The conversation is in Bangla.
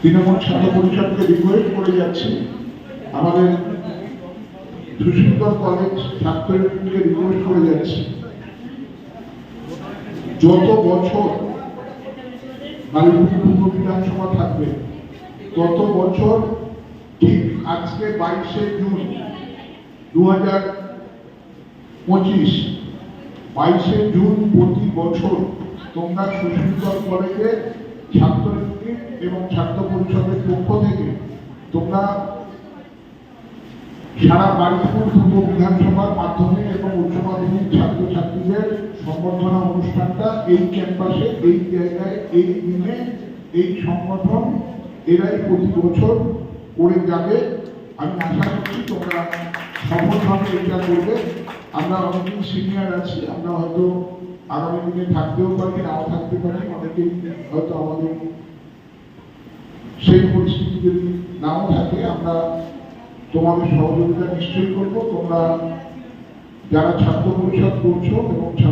তৃণমূল ছাত্র পরিষদকে রিকোয়েস্ট করে যাচ্ছে। আমাদের সুশীলগঞ্জ কলেজ ছাত্র ইউনিয়নকে রিকোয়েস্ট করে যাচ্ছি। যত বছর বালিপুর পূর্ব বিধানসভা থাকবে, তত বছর ঠিক আজকে বাইশে জুন দু হাজার পঁচিশ, বাইশে জুন প্রতি বছর তোমরা সুশীলগঞ্জ কলেজে ছাত্র এবং ছাত্র পরিষদের পক্ষ থেকে তোমরা সারা বাড়িপুর পূর্ব বিধানসভার মাধ্যমিক এবং উচ্চ মাধ্যমিক ছাত্রছাত্রীদের সম্বর্ধনা অনুষ্ঠানটা এই ক্যাম্পাসে, এই জায়গায়, এই দিনে এই সংগঠন এরাই প্রতি বছর করে যাবে। আমি আশা করছি তোমরা সফলভাবে এটা করবে। আমরা অনেকদিন সিনিয়র আছি, আমরা হয়তো আগামী দিনে থাকতেও পারি, নাও থাকতে পারি অনেকেই হয়তো আমাদের সেই পরিস্থিতি যদি নাও থাকে, আমরা তোমাদের সহযোগিতা নিশ্চয়ই করব। তোমরা যারা ছাত্র পরিষদ করছ এবং ছাত্র